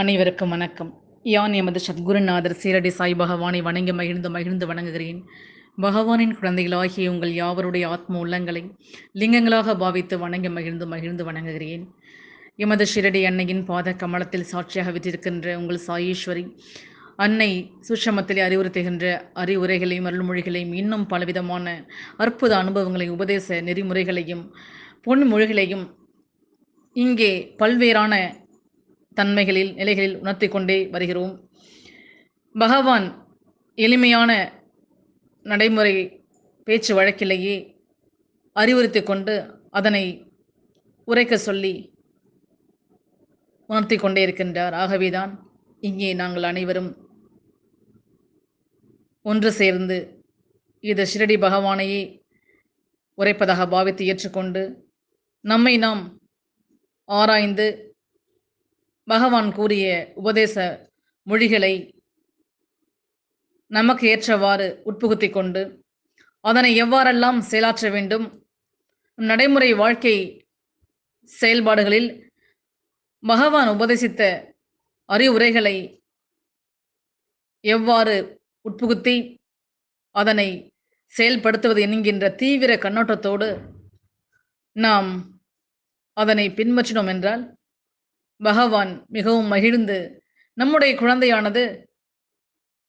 அனைவருக்கும் வணக்கம். யான் எமது சத்குருநாதர் சீரடி சாய் பகவானை வணங்கி மகிழ்ந்து மகிழ்ந்து வணங்குகிறேன். பகவானின் குழந்தைகளாகிய உங்கள் யாவருடைய ஆத்ம உள்ளங்களை லிங்கங்களாக பாவித்து வணங்கி மகிழ்ந்து மகிழ்ந்து வணங்குகிறேன். எமது ஷிரடி அன்னையின் பாத கமலத்தில் சாட்சியாக விட்டிருக்கின்ற உங்கள் சாயீஸ்வரி அன்னை சுஷமத்தில் அறிவுறுத்துகின்ற அறிவுரைகளையும் அருள்மொழிகளையும் இன்னும் பலவிதமான அற்புத அனுபவங்களையும் உபதேச நெறிமுறைகளையும் பொன்மொழிகளையும் இங்கே பல்வேறான தன்மைகளில் நிலைகளில் உணர்த்தி கொண்டே வருகிறோம். பகவான் எளிமையான நடைமுறை பேச்சு வழக்கிலேயே அறிவுறுத்தி கொண்டு அதனை உரைக்க சொல்லி உணர்த்தி கொண்டே இருக்கின்றார். ஆகவேதான் இங்கே நாங்கள் அனைவரும் ஒன்று சேர்ந்து இது ஷிரடி பகவானையே உரைப்பதாக பாவித்து ஏற்றுக்கொண்டு நம்மை நாம் ஆராய்ந்து பகவான் கூறிய உபதேச மொழிகளை நமக்கு ஏற்றவாறு உட்புகுத்தி கொண்டு அதனை எவ்வாறெல்லாம் செயலாற்ற வேண்டும் நடைமுறை வாழ்க்கை செயல்பாடுகளில் பகவான் உபதேசித்த அறிவுரைகளை எவ்வாறு உட்புகுத்தி அதனை செயல்படுத்துவது என்கின்ற தீவிர கண்ணோட்டத்தோடு நாம் அதனை பின்பற்றினோம் என்றால் பகவான் மிகவும் மகிழ்ந்து நம்முடைய குழந்தையானது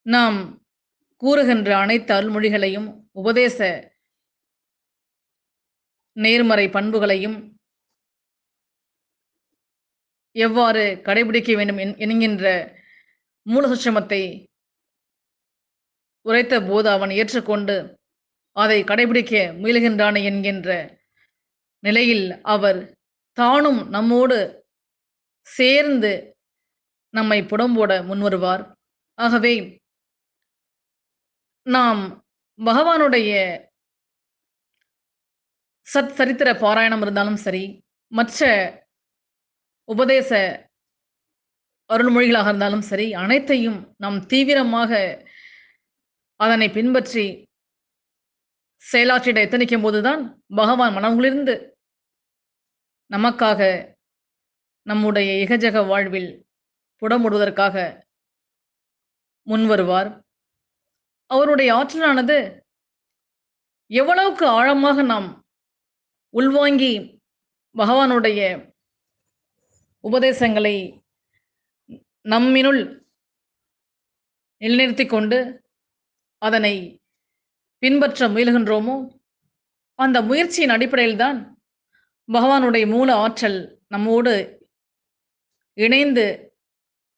நாம் கூறுகின்ற அனைத்து அருள்மொழிகளையும் உபதேச நேர்மறை பண்புகளையும் எவ்வாறு கடைபிடிக்க வேண்டும் என்கின்ற மூலசுஷமத்தை உரைத்த போது அவன் ஏற்றுக்கொண்டு அதை கடைபிடிக்க முயல்கின்றான் என்கின்ற நிலையில் அவர் தானும் நம்மோடு சேர்ந்து நம்மை புடம்போட முன்வருவார். ஆகவே நாம் பகவானுடைய சத் சரித்திர பாராயணம் இருந்தாலும் சரி மற்ற உபதேச அருள்மொழிகளாக இருந்தாலும் சரி அனைத்தையும் நாம் தீவிரமாக அதனை பின்பற்றி செயலாற்றிட எத்தனிக்கும் போதுதான் பகவான் மனம் குளிர்ந்து நமக்காக நம்முடைய இகஜக வாழ்வில் புடமுடுவதற்காக முன்வருவார். அவருடைய ஆற்றலானது எவ்வளவுக்கு ஆழமாக நாம் உள்வாங்கி பகவானுடைய உபதேசங்களை நம்மினுள் நிலைநிறுத்தி கொண்டு அதனை பின்பற்ற முயல்கின்றோமோ? அந்த முயற்சியின் அடிப்படையில்தான் பகவானுடைய மூல ஆற்றல் நம்மோடு இணைந்து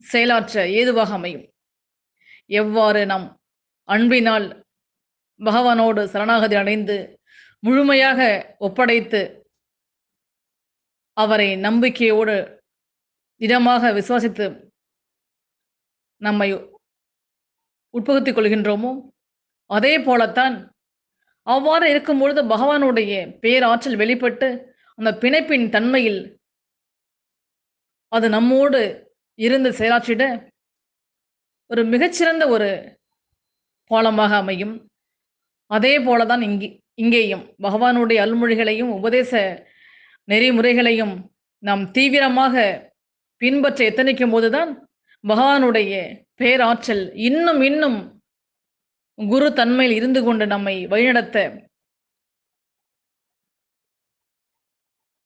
செயலாற்ற ஏதுவாக அமையும். எவ்வாறு நாம் அன்பினால் பகவானோடு சரணாகதி அடைந்து முழுமையாக ஒப்படைத்து அவரை நம்பிக்கையோடு திடமாக விசுவாசித்து நம்மை உட்புகுத்திக் கொள்கின்றோமோ? அதே போலத்தான் அவ்வாறு இருக்கும் பொழுது பகவானுடைய பேராற்றல் வெளிப்பட்டு அந்த பிணைப்பின் தன்மையில் அது நம்மோடு இருந்து செயலாற்றிட ஒரு மிகச்சிறந்த ஒரு பாலமாக அமையும். அதே போல தான் இங்கே இங்கேயும் பகவானுடைய அல்மொழிகளையும் உபதேச நெறிமுறைகளையும் நாம் தீவிரமாக பின்பற்ற எத்தனைக்கும் போதுதான் பகவானுடைய பேராற்றல் இன்னும் இன்னும் குரு தன்மையில் இருந்து கொண்டு நம்மை வழிநடத்த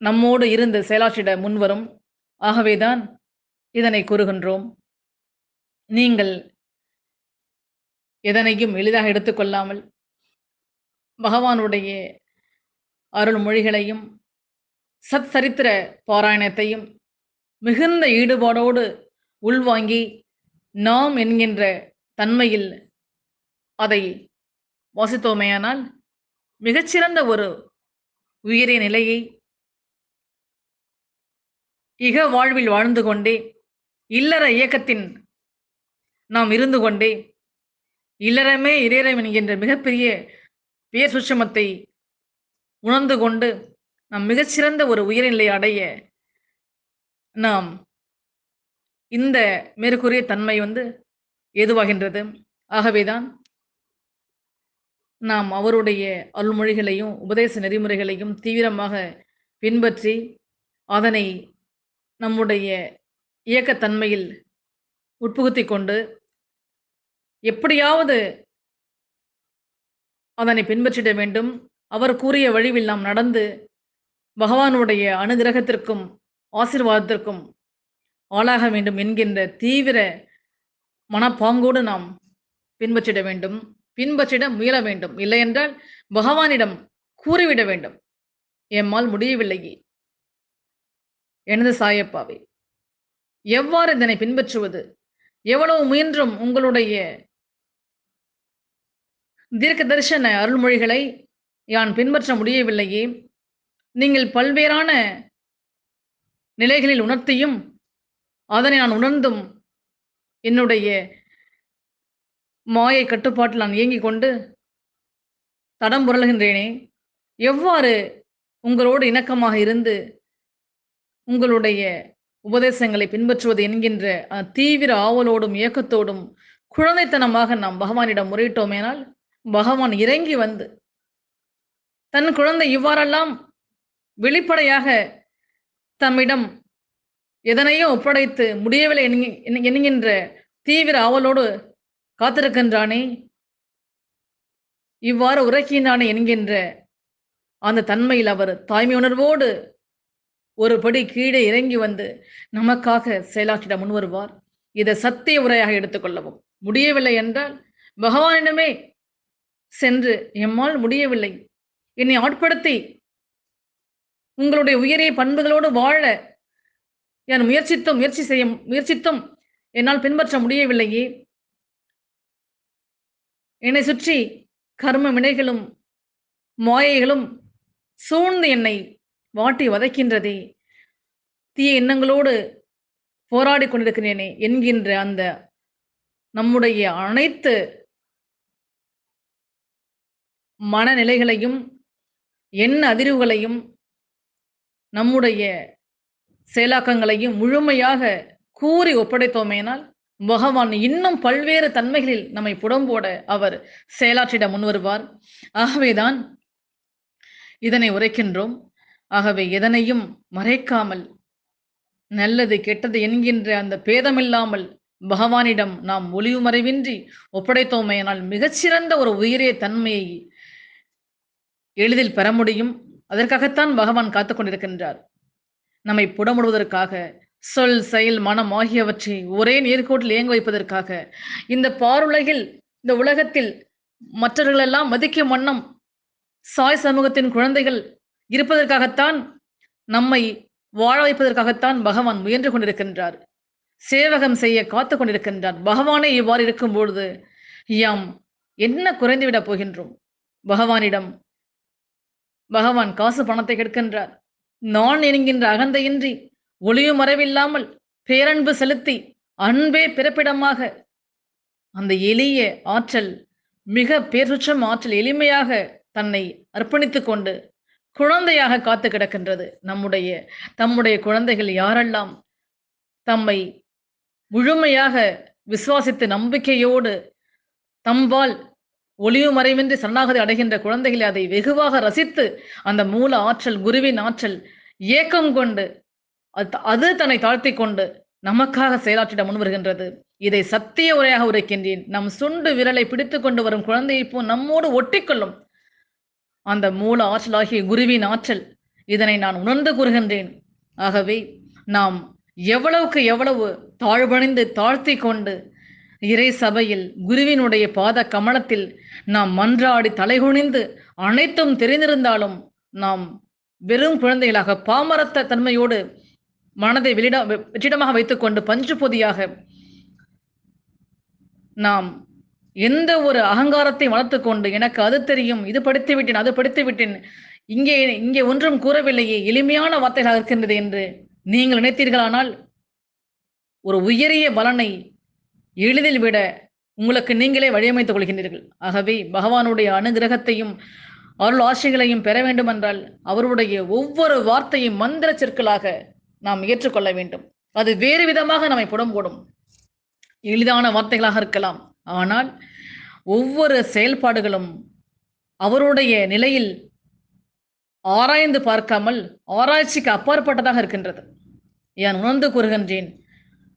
நம்மோடு இருந்து செயலாற்றிட முன்வரும். ஆகவேதான் இதனை கூறுகின்றோம். நீங்கள் எதனையும் எளிதாக எடுத்துக்கொள்ளாமல் பகவானுடைய அருள்மொழிகளையும் சத் சரித்திர பாராயணத்தையும் மிகுந்த ஈடுபாடோடு உள்வாங்கி நாம் என்கின்ற தன்மையில் அதை வாசித்தோமேயானால் மிகச்சிறந்த ஒரு உயரிய நிலையை இக வாழ்வில் வாழ்ந்து கொண்டே இல்லற இயக்கத்தின் நாம் இருந்து கொண்டே இல்லறமே இறையறம் என்கின்ற மிகப்பெரிய பேர் சுட்சமத்தை உணர்ந்து கொண்டு நாம் மிகச்சிறந்த ஒரு உயர்நிலை அடைய நாம் இந்த மேற்கூறிய தன்மை வந்து ஏதுவாகின்றது. ஆகவேதான் நாம் அவருடைய அருள்மொழிகளையும் உபதேச நெறிமுறைகளையும் தீவிரமாக பின்பற்றி அதனை நம்முடைய இயக்கத்தன்மையில் உட்புகுத்திக் கொண்டு எப்படியாவது அதனை பின்பற்றிட வேண்டும். அவர் கூறிய வழிவில் நாம் நடந்து பகவானுடைய அனுகிரகத்திற்கும் ஆசீர்வாதத்திற்கும் ஆளாக வேண்டும் என்கின்ற தீவிர மனப்பாங்கோடு நாம் பின்பற்றிட வேண்டும். பின்பற்றிட முயல வேண்டும். இல்லையென்றால் பகவானிடம் கூறிவிட வேண்டும். எம்மால் முடியவில்லையே. எனது சாயப்பாவை. எவ்வாறு இதனை பின்பற்றுவது? எவ்வளவு முயன்றும் உங்களுடைய தீர்க்க தரிசன அருள்மொழிகளை யான் பின்பற்ற முடியவில்லையே? நீங்கள் பல்வேறான நிலைகளில் உணர்த்தியும் அதனை நான் உணர்ந்தும் என்னுடைய மாயை கட்டுப்பாட்டில் நான் இயங்கிக் கொண்டு தடம் புரளுகின்றேனே. எவ்வாறு உங்களோடு இணக்கமாக இருந்து உங்களுடைய உபதேசங்களை பின்பற்றுவது என்கின்ற தீவிர ஆவலோடும் இயக்கத்தோடும் குழந்தைத்தனமாக நாம் பகவானிடம் முறையிட்டோமேனால் பகவான் இறங்கி வந்து தன் குழந்தை இவ்வாறெல்லாம் வெளிப்படையாக தம்மிடம் எதனையோ ஒப்படைத்து முடியவில்லை என்- என்கின்ற தீவிர ஆவலோடு காத்திருக்கின்றானே இவ்வாறு உரைக்கின்றானே என்கின்ற அந்த தன்மையில் அவர் தாய்மை உணர்வோடு ஒரு படி கீழே இறங்கி வந்து நமக்காக செயலாற்றிட முன்வருவார். இதை சத்திய உரையாக எடுத்துக்கொள்ளவும் முடியவில்லை என்றால் பகவானிடமே சென்று எம்மால் முடியவில்லை. என்னை ஆட்படுத்தி உங்களுடைய உயரிய பண்புகளோடு வாழ நான் முயற்சித்தும் முயற்சி செய்ய முயற்சித்தும் என்னால் பின்பற்ற முடியவில்லையே. என்னை சுற்றி கர்ம வினைகளும் மாயைகளும் சூழ்ந்து என்னை வாட்டி வதைக்கின்றதே. தீய எண்ணங்களோடு போராடி கொண்டிருக்கிறேனே என்கின்ற அந்த நம்முடைய அனைத்து மனநிலைகளையும் எண்ண அதிர்வுகளையும் நம்முடைய செயலாக்கங்களையும் முழுமையாக கூறி ஒப்படைத்தோமேனால் பகவான் இன்னும் பல்வேறு தன்மைகளில் நம்மை புடம்போட அவர் செயலாற்றிட முன்வருவார். ஆகவேதான் இதனை உரைக்கின்றோம். ஆகவே எதனையும் மறைக்காமல் நல்லது கெட்டது என்கின்ற அந்த பேதமில்லாமல் பகவானிடம் நாம் ஒளிவு மறைவின்றி ஒப்படைத்தோமேனால் மிகச்சிறந்த ஒரு உயிரிய தன்மையை எளிதில் பெற முடியும். அதற்காகத்தான் பகவான் காத்து கொண்டிருக்கின்றார். நம்மை புடமுடுவதற்காக சொல் செயல் மனம் ஆகியவற்றை ஒரே நேர்கோட்டில் இயங்க வைப்பதற்காக இந்த பாருலகில் இந்த உலகத்தில் மற்றவர்களெல்லாம் மதிக்கும் வண்ணம் சாய் சமூகத்தின் குழந்தைகள் இருப்பதற்காகத்தான் நம்மை வாழ வைப்பதற்காகத்தான் பகவான் முயன்று கொண்டிருக்கின்றார். சேவகம் செய்ய காத்து கொண்டிருக்கின்றார். பகவானே இவ்வாறு இருக்கும் பொழுது யாம் என்ன குறைந்துவிடப் போகின்றோம்? பகவானிடம் பகவான் காசு பணத்தை கேட்கின்றார். நான் என்கின்ற அகந்தையின்றி ஒளியும் மறைவில்லாமல் பேரன்பு செலுத்தி அன்பே பிறப்பிடமாக அந்த எளிய ஆற்றல் மிக பேருச்சம் ஆற்றல் எளிமையாக தன்னை அர்ப்பணித்துக் கொண்டு குழந்தையாக காத்து கிடக்கின்றது நம்முடைய தம்முடைய குழந்தைகள் யாரெல்லாம் தம்மை முழுமையாக விசுவாசித்து நம்பிக்கையோடு தம்பால் ஒளிவு மறைவின்றி சரணாகதி அடைகின்ற குழந்தைகளை அதை வெகுவாக ரசித்து அந்த மூல ஆற்றல் குருவின் ஆற்றல் ஏக்கம் கொண்டு அது- அது தன்னை தாழ்த்தி கொண்டு நமக்காக செயலாற்றிட முன் வருகின்றது. இதை சத்திய உரையாக உரைக்கின்றேன். நம் சுண்டு விரலை பிடித்து கொண்டு வரும் குழந்தையை போ நம்மோடு ஒட்டிக்கொள்ளும் அந்த மூல ஆற்றலாகிய குருவின் ஆற்றல் இதனை நான் உணர்ந்து கூறுகின்றேன். ஆகவே நாம் எவ்வளவுக்கு எவ்வளவு தாழ்வணிந்து தாழ்த்தி கொண்டு இறை சபையில் குருவினுடைய பாத கமலத்தில் நாம் மன்றாடி தலைகுனிந்து அனைத்தும் தெரிந்திருந்தாலும் நாம் வெறும் குழந்தைகளாக பாமரத்த தன்மையோடு மனதை வெளியிட வெற்றிடமாக வைத்துக்கொண்டு பஞ்சு பொதியாக நாம் எந்த ஒரு அகங்காரத்தை வளர்த்துக் கொண்டு எனக்கு அது தெரியும் இது படித்து விட்டேன் அது படித்து விட்டேன் இங்கே இங்கே ஒன்றும் கூறவில்லையே எளிமையான வார்த்தைகளாக இருக்கின்றது என்று நீங்கள் நினைத்தீர்களானால் ஒரு உயரிய பலனை எளிதில் விட உங்களுக்கு நீங்களே வழியமைத்துக் கொள்கின்றீர்கள். ஆகவே பகவானுடைய அனுகிரகத்தையும் அருள் ஆசைகளையும் பெற வேண்டுமென்றால் அவருடைய ஒவ்வொரு வார்த்தையும் மந்திர சொற்களாக நாம் ஏற்றுக்கொள்ள வேண்டும். அது வேறு விதமாக நம்மை புடம் போடும் எளிதான வார்த்தைகளாக இருக்கலாம். ஆனால் ஒவ்வொரு செயல்பாடுகளும் அவருடைய நிலையில் ஆராய்ந்து பார்க்காமல் ஆராய்ச்சிக்கு அப்பாற்பட்டதாக இருக்கின்றது. நான் உணர்ந்து கூறுகின்றேன்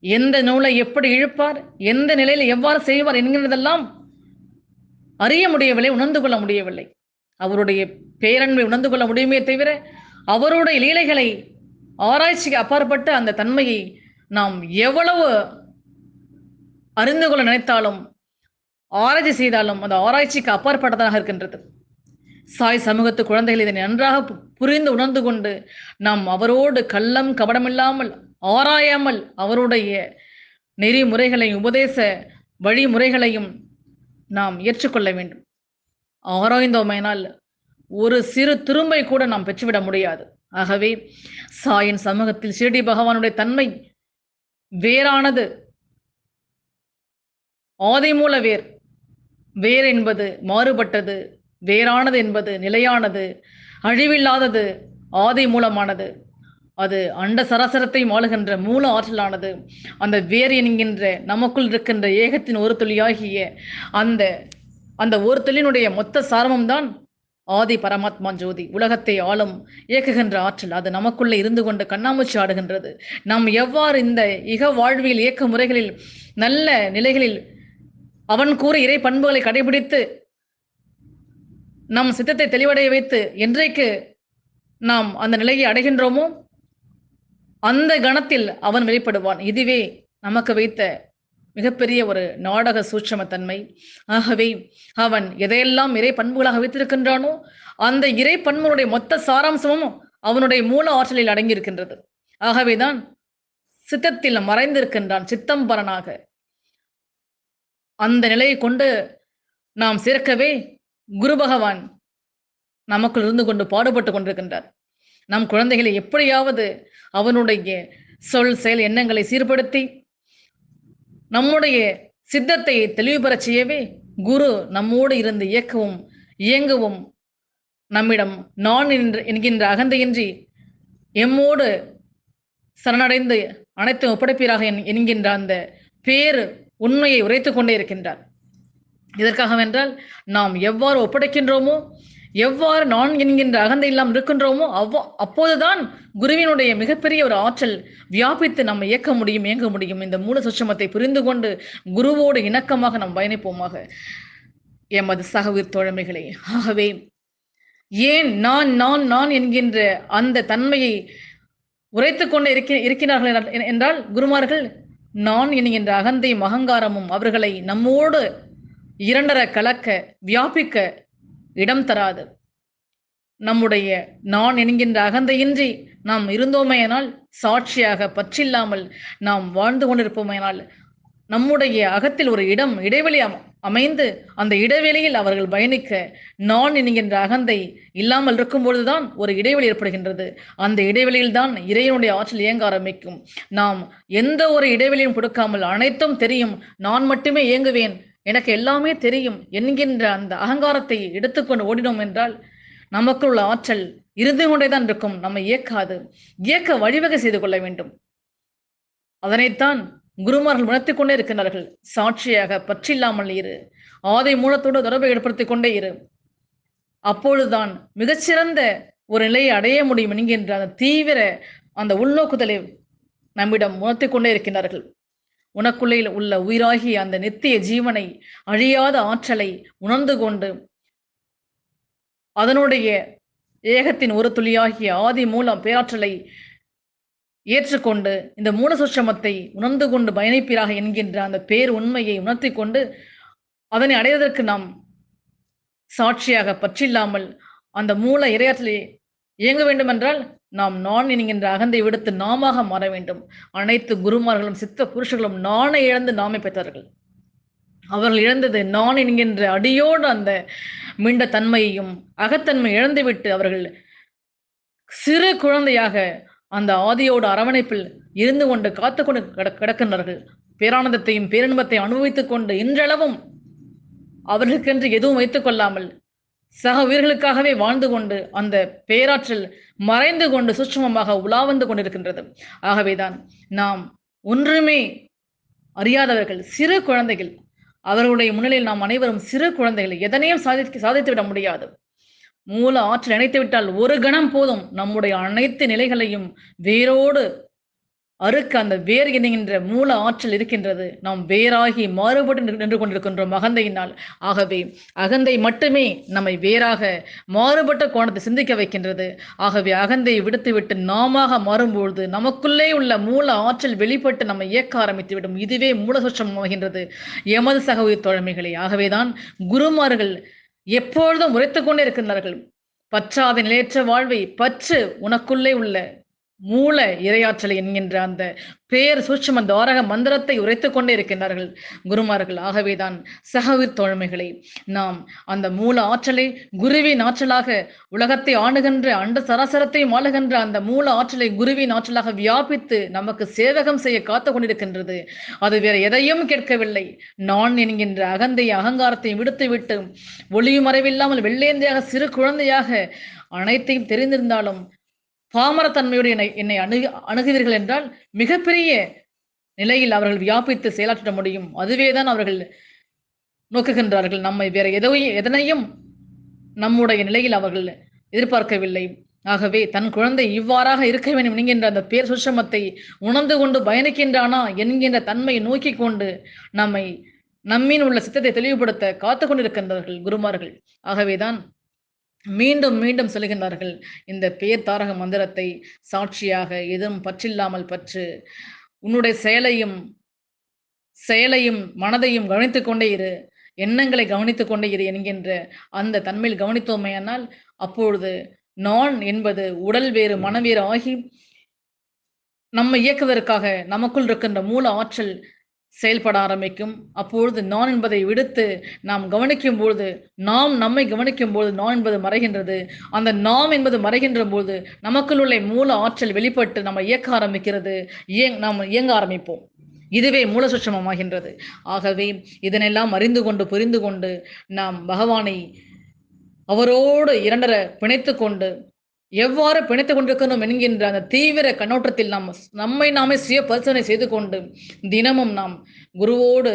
எந்த நூலை எப்படி இழுப்பார் எந்த நிலையில் எவ்வாறு செய்வார் என்கிறதெல்லாம் அறிய முடியவில்லை உணர்ந்து கொள்ள முடியவில்லை. அவருடைய பேரன்பை உணர்ந்து கொள்ள முடியுமே தவிர அவருடைய லீலைகளை ஆராய்ச்சிக்கு அப்பாற்பட்ட அந்த தன்மையை நாம் எவ்வளவு அறிந்து கொள்ள நினைத்தாலும் ஆராய்ச்சி செய்தாலும் அந்த ஆராய்ச்சிக்கு அப்பாற்பட்டதாக இருக்கின்றது. சாய் சமூகத்து குழந்தைகள் இதனை நன்றாக பு- புரிந்து உணர்ந்து கொண்டு நாம் அவரோடு கள்ளம் கபடமில்லாமல் ஆராயாமல் அவருடைய நெறிமுறைகளையும் உபதேச வழிமுறைகளையும் நாம் ஏற்றுக்கொள்ள வேண்டும். ஆராய்ந்தோமையினால் ஒரு சிறு திரும்பை கூட நாம் பெற்றுவிட முடியாது. ஆகவே சாயின் சமூகத்தில் ஷிரடி பகவானுடைய தன்மை வேறானது. ஆதிமூல வேர். வேர் என்பது மாறுபட்டது வேறானது என்பது நிலையானது அழிவில்லாதது ஆதி மூலமானது. அது அண்ட சராசரத்தை மாளுகின்ற மூல ஆற்றலானது. அந்த வேர் என்கின்ற நமக்குள் இருக்கின்ற ஏகத்தின் ஒரு துளியாகிய அந்த அந்த ஒரு துளியினுடைய மொத்த சாரமும் தான் ஆதி பரமாத்மா ஜோதி. உலகத்தை ஆளும் இயக்குகின்ற ஆற்றல் அது நமக்குள்ளே இருந்து கொண்டு கண்ணாமூச்சி ஆடுகின்றது. நாம் எவ்வாறு இந்த இக வாழ்வியல் இயக்க முறைகளில் நல்ல நிலைகளில் அவன் கூற இறை பண்புகளை கடைபிடித்து நம் சித்தத்தை தெளிவடைய வைத்து என்றைக்கு நாம் அந்த நிலையை அடைகின்றோமோ அந்த கணத்தில் அவன் வெளிப்படுவான். இதுவே நமக்கு வைத்த மிகப்பெரிய ஒரு நாடக சூட்சமத்தன்மை. ஆகவே அவன் எதையெல்லாம் இறை பண்புகளாக வைத்திருக்கின்றானோ அந்த இறை பண்புகளுடைய மொத்த சாராம்சமும் அவனுடைய மூல ஆற்றலில் அடங்கியிருக்கின்றது. ஆகவேதான் சித்தத்தில் மறைந்திருக்கின்றான் சித்தம்பரனாக. அந்த நிலையை கொண்டு நாம் சேர்க்கவே குரு பகவான் நமக்குள் இருந்து கொண்டு பாடுபட்டு கொண்டிருக்கின்றார். நம் குழந்தைகளை எப்படியாவது அவனுடைய சொல் செயல் எண்ணங்களை சீர்படுத்தி நம்முடைய சித்தத்தை தெளிவுபெறச் செய்யவே குரு நம்மோடு இருந்து இயக்கவும் இயங்கவும் நம்மிடம் நான் என்ற- என்கின்ற அகந்தையின்றி எம்மோடு சரணடைந்து அனைத்தும் ஒப்படைப்பீராக என்- என்கின்ற அந்த பேர் உண்மையை உரைத்து கொண்டே இருக்கின்றார். இதற்காகவென்றால் நாம் எவ்வாறு ஒப்படைக்கின்றோமோ எவ்வாறு நான் என்கின்ற அகந்தை இல்லாமல் இருக்கின்றோமோ அவ்வ அப்போதுதான் குருவினுடைய மிகப்பெரிய ஒரு ஆற்றல் வியாபித்து நம்ம இயக்க முடியும் இயங்க முடியும். இந்த மூல சுட்சமத்தை புரிந்து கொண்டு குருவோடு இணக்கமாக நாம் பயணிப்போமாக. எமது சகவீர் தோழமைகளை தோழமைகளே ஆகவே ஏன் நான் நான் நான் என்கின்ற அந்த தன்மையை உரைத்து கொண்டு இருக்க இருக்கிறார்கள் என்றால்- என்றால் குருமார்கள் நான் என்கின்ற அகந்தையும் அகங்காரமும் அவர்களை நம்மோடு இரண்டர கலக்க வியாபிக்க இடம் தராது. நம்முடைய நான் என்கின்ற அகந்தையின்றி நாம் இருந்தோமேயானால் சாட்சியாக பற்றில்லாமல் நாம் வாழ்ந்து கொண்டிருப்போமேனால் நம்முடைய அகத்தில் ஒரு இடம் இடைவெளியாகும் அமைந்து அந்த இடைவெளியில் அவர்கள் பயணிக்க நான் என்கின்ற அகந்தை இல்லாமல் இருக்கும் பொழுதுதான் ஒரு இடைவெளி ஏற்படுகின்றது. அந்த இடைவெளியில் தான் இறைவனுடைய ஆற்றல் இயங்க ஆரம்பிக்கும். நாம் எந்த ஒரு இடைவெளியும் கொடுக்காமல் அனைத்தும் தெரியும். நான் மட்டுமே இயங்குவேன். எனக்கு எல்லாமே தெரியும் என்கின்ற அந்த அகங்காரத்தை எடுத்துக்கொண்டு ஓடினோம் என்றால் நமக்கு உள்ள ஆற்றல் இருந்து கொண்டேதான் இருக்கும். நம்மை இயக்காது. இயக்க வழிவகை செய்து கொள்ள வேண்டும். அதனைத்தான் குருமார்கள் உணர்த்திக் கொண்டே இருக்கின்றார்கள். சாட்சியாக பற்றில்லாமல் இரு. ஆதை மூலத்தோடு தொடர்பை ஏற்படுத்திக் கொண்டே இரு. அப்பொழுதுதான் மிகச்சிறந்த ஒரு நிலையை அடைய முடியும் என்கின்ற அந்த தீவிர அந்த உள்நோக்குதலை நம்மிடம் உணர்த்திக் கொண்டே இருக்கின்றார்கள். உனக்குள்ளே உள்ள உயிராகிய அந்த நித்திய ஜீவனை அழியாத ஆற்றலை உணர்ந்து கொண்டு அதனுடைய ஏகத்தின் ஒரு துளியாகிய ஆதி மூலம் பேராற்றலை ஏற்றுக்கொண்டு இந்த மூல சுட்சமத்தை உணர்ந்து கொண்டு பயணிப்பீராக என்கின்ற அந்த பேர் உண்மையை உணர்த்தி கொண்டு அதனை அடைவதற்கு நாம் சாட்சியாக பற்றில்லாமல் அந்த மூல இரையாற்றலை இயங்க வேண்டுமென்றால் நாம் நான் என்கின்ற அகந்தை விடுத்து நாமாக மாற வேண்டும். அனைத்து குருமார்களும் சித்த புருஷர்களும் நானே இழந்து நாமே பெற்றார்கள் அவர்கள் இழந்தது நான் என்கின்ற அடியோடு அந்த மீண்ட தன்மையையும் அகத்தன்மை இழந்துவிட்டு அவர்கள் சிறு குழந்தையாக அந்த ஆதியோட அரவணைப்பில் இருந்து கொண்டு காத்து கொண்டு கிட- கிடக்கின்றார்கள். பேரானந்தத்தையும் பேரின்பத்தை அனுபவித்துக் கொண்டு இன்றளவும் அவர்களுக்கென்று எதுவும் வைத்துக் கொள்ளாமல் சக உயிர்களுக்காகவே வாழ்ந்து கொண்டு அந்த பேராற்றல் மறைந்து கொண்டு சூட்சுமமாக உலா வந்து கொண்டிருக்கின்றது. ஆகவேதான் நாம் ஒன்றுமே அறியாதவர்கள் சிறு குழந்தைகள். அவர்களுடைய முன்னிலையில் நாம் அனைவரும் சிறு குழந்தைகள். எதனையும் சாதிக்க சாதித்து விட முடியாது. மூல ஆற்றல் இணைத்து விட்டால் ஒரு கணம் போதும். நம்முடைய அனைத்து நிலைகளையும் வேரோடு அறுக்க அந்த வேர் என்கின்ற மூல ஆற்றல் இருக்கின்றது. நாம் வேறாகி மாறுபட்டு நின்று நின்று கொண்டிருக்கின்றோம் அகந்தையினால். ஆகவே அகந்தை மட்டுமே நம்மை வேறாக மாறுபட்ட கோணத்தை சிந்திக்க வைக்கின்றது. ஆகவே அகந்தையை விடுத்துவிட்டு நாமாக மாறும்பொழுது நமக்குள்ளே உள்ள மூல ஆற்றல் வெளிப்பட்டு நம்மை இயக்க ஆரம்பித்துவிடும். இதுவே மூலசுற்றமாகின்றது எமது சகோதரி தோழமைகளே ஆகவேதான் குருமார்கள் எப்பொழுதும் உரைத்து கொண்டே இருக்கின்றார்கள். பற்றாத நிலையற்ற வாழ்வை பற்று உனக்குள்ளே உள்ள மூல இரையாற்றல் என்கின்ற அந்த பேர் சூட்சும தாரக மந்திரத்தை உரைத்துக் கொண்டே இருக்கின்றார்கள் குருமார்கள். ஆகவேதான் சகவிர் தோழமைகளை நாம் அந்த மூல ஆற்றலை குருவின் ஆற்றலாக உலகத்தை ஆளுகின்ற அண்ட சராசரத்தையும் ஆளுகின்ற அந்த மூல ஆற்றலை குருவின் ஆற்றலாக வியாபித்து நமக்கு சேவகம் செய்ய காத்து கொண்டிருக்கின்றது. அது வேற எதையும் கேட்கவில்லை. நான் என்கின்ற அகந்தை அகங்காரத்தை விடுத்துவிட்டு ஒளியும் மறைவில்லாமல் வெள்ளேந்தையாக சிறு குழந்தையாக அனைத்தையும் தெரிந்திருந்தாலும் பாமரத்தன்மையோடு என்னை என்னை அணுகு அணுகுவீர்கள் என்றால் மிகப்பெரிய நிலையில் அவர்கள் வியாபித்து செயலாற்ற முடியும். அதுவே தான் அவர்கள் நோக்குகின்றார்கள். நம்மை வேற எதையும் எதனையும் நம்முடைய நிலையில் அவர்கள் எதிர்பார்க்கவில்லை. ஆகவே தன் குழந்தை இவ்வாறாக இருக்க வேண்டும் என்கின்ற அந்த பேர் சுஷமத்தை உணர்ந்து கொண்டு பயணிக்கின்றானா என்கின்ற தன்மையை நோக்கி கொண்டு நம்மை நம்மின் உள்ள சித்தத்தை தெளிவுபடுத்த காத்து கொண்டிருக்கின்றார்கள் குருமார்கள். ஆகவேதான் மீண்டும் மீண்டும் சொல்கின்றார்கள் இந்த பேர் தாரக மந்திரத்தை சாட்சியாக எதுவும் பற்றில்லாமல் பற்று உன்னுடைய செயலையும் செயலையும் மனதையும் கவனித்துக் கொண்டே இரு எண்ணங்களை கவனித்துக் கொண்டே இரு என்கின்ற அந்த தன்மையில் கவனித்தோமையானால் அப்பொழுது நான் என்பது உடல் வேறு மனவேறு ஆகி நம்மை இயக்குவதற்காக நமக்குள் இருக்கின்ற மூல ஆற்றல் செயல்பட ஆரம்பிக்கும். அப்பொழுது நான் என்பதை விடுத்து நாம் கவனிக்கும் பொழுது நாம் நம்மை கவனிக்கும் பொழுது நான் என்பது மறைகின்றது. அந்த நாம் என்பது மறைகின்ற பொழுது நமக்குள் உள்ள மூல ஆற்றல் வெளிப்பட்டு நம்ம இயக்க ஆரம்பிக்கிறது. இயங் நாம் இயங்க ஆரம்பிப்போம். இதுவே மூல சுட்சமமாகின்றது. ஆகவே இதனெல்லாம் அறிந்து கொண்டு புரிந்து கொண்டு நாம் பகவானை அவரோடு இரண்டர பிணைத்து கொண்டு எவ்வாறு பிணைத்துக் கொண்டிருக்கணும் என்கின்ற அந்த தீவிர கண்ணோட்டத்தில் நாம் நம்மை நாமே சுய பரிசோதனை செய்து கொண்டு தினமும் நாம் குருவோடு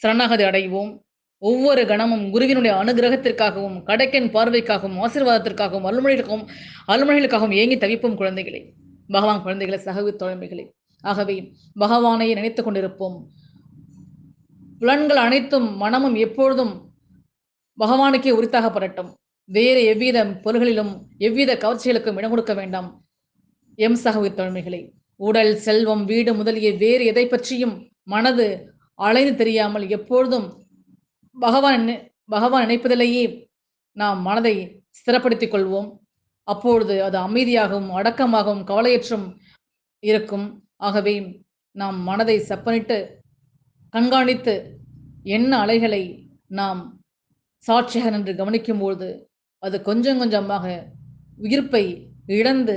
சரணாகதி அடைவோம். ஒவ்வொரு கணமும் குருவினுடைய அனுகிரகத்திற்காகவும் கடைக்கன் பார்வைக்காகவும் ஆசீர்வாதத்திற்காகவும் அலுமொழிகளுக்காகவும் அலுமொழிகளுக்காகவும் ஏங்கி தவிப்போம் குழந்தைகளை. பகவான் குழந்தைகளை சகவி தோழமைகளை. ஆகவே பகவானையே நினைத்துக் கொண்டிருப்போம். புலன்கள் அனைத்தும் மனமும் எப்பொழுதும் பகவானுக்கே உரித்தாகப்படட்டும் வேறு எவ்வித பொருள்களிலும் எவ்வித கவர்ச்சிகளுக்கும் இடம் கொடுக்க வேண்டாம். எம் சகவி தோழமைகளை உடல் செல்வம் வீடு முதலிய வேறு எதை பற்றியும் மனது அலைந்து தெரியாமல் எப்பொழுதும் பகவான் பகவான் நினைப்பதிலேயே நாம் மனதை ஸ்திரப்படுத்திக் கொள்வோம். அப்பொழுது அது அமைதியாகவும் அடக்கமாகவும் கவலையற்றும் இருக்கும். ஆகவே நாம் மனதை செப்பனிட்டு கண்காணித்து எண்ண அலைகளை நாம் சாட்சியாக நின்று கவனிக்கும்போது அது கொஞ்சம் கொஞ்சமாக உயிர்ப்பை இழந்து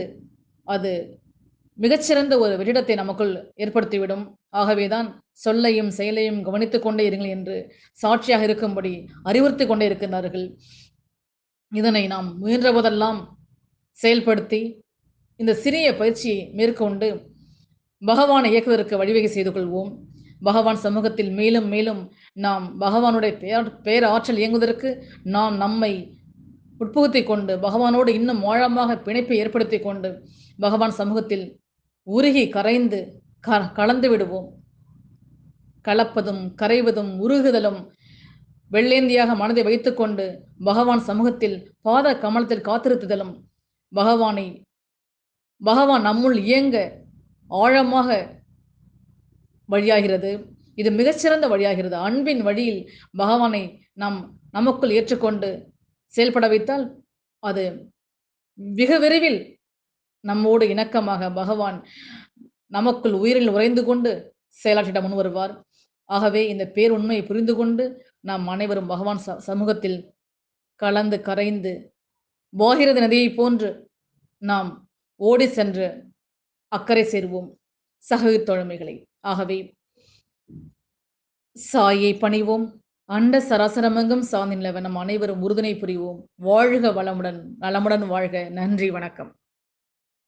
அது மிகச்சிறந்த ஒரு வெற்றிடத்தை நமக்குள் ஏற்படுத்திவிடும். ஆகவேதான் சொல்லையும் செயலையும் கவனித்துக் கொண்டே இருங்கள் என்று சாட்சியாக இருக்கும்படி அறிவுறுத்தி கொண்டே இருக்கின்றார்கள். இதனை நாம் முயன்ற போதெல்லாம் செயல்படுத்தி இந்த சிறிய பயிற்சியை மேற்கொண்டு பகவானை இயக்குவதற்கு வழிவகை செய்து கொள்வோம். பகவான் சமூகத்தில் மேலும் மேலும் நாம் பகவானுடைய பேர் பேராற்றல் இயங்குவதற்கு நாம் நம்மை உட்புகுத்தி கொண்டு பகவானோடு இன்னும் ஆழமாக பிணைப்பை ஏற்படுத்தி கொண்டு பகவான் சமூகத்தில் உருகி கரைந்து க கலந்து விடுவோம். கலப்பதும் கரைவதும் உருகுதலும் வெள்ளேந்தியாக மனதை வைத்துக்கொண்டு பகவான் சமூகத்தில் பாத கமலத்தில் காத்திருத்துதலும் பகவானை பகவான் நம்முள் இயங்க ஆழமாக வழியாகிறது. இது மிகச்சிறந்த வழியாகிறது. அன்பின் வழியில் பகவானை நாம் நமக்குள் ஏற்றுக்கொண்டு செயல்பட வைத்தால் அது மிக விரைவில் நம்மோடு இணக்கமாக பகவான் நமக்குள் உயிரில் உறைந்து கொண்டு செயலாற்றிட முன் வருவார். ஆகவே இந்த பேருண்மையை புரிந்து கொண்டு நாம் அனைவரும் பகவான் ச- சமூகத்தில் கலந்து கரைந்து போகிறது நதியைப் போன்று நாம் ஓடி சென்று அக்கறை சேர்வோம். சகோதர தோழமைகளை ஆகவே சாயை பணிவோம். அண்ட சராசரமெங்கும் சார்ந்த நிலவ நம் அனைவரும் உறுதுணை புரிவோம். வாழ்க வளமுடன் நலமுடன் வாழ்க. நன்றி வணக்கம்.